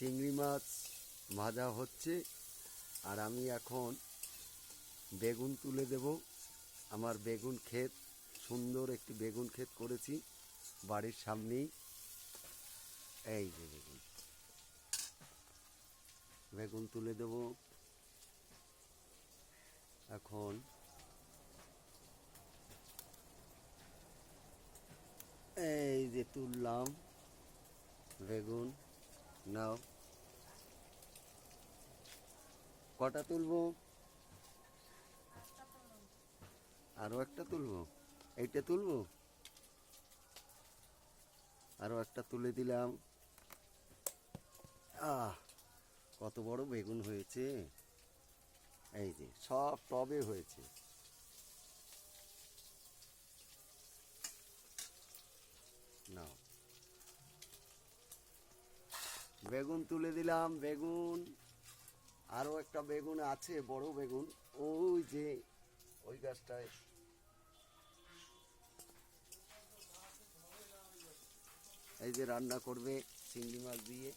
চিংড়ি মাছ ভাজা হচ্ছে, আর আমি এখন বেগুন তুলে দেব। আমার বেগুন ক্ষেত, সুন্দর একটি বেগুন ক্ষেত করেছি বাড়ির সামনেই। এই যে বেগুন। বেগুন তুলে দেব। এখন এই যে তুললাম বেগুন। নাও। কটা তুলবো? আরও একটা তুলবো? এইটা তুলবো? আরও একটা তুলে দিলাম। আহ, কত বড় বেগুন হয়েছে। এই যে, সব টবে হয়েছে নাও বেগুন তুলে দিলাম, বেগুন। আরও একটা বেগুন আছে, বড় বেগুন। ওই যে, ওই গাছটায়। এই যে রান্না করবে, চিংড়ি মাছ দিয়ে।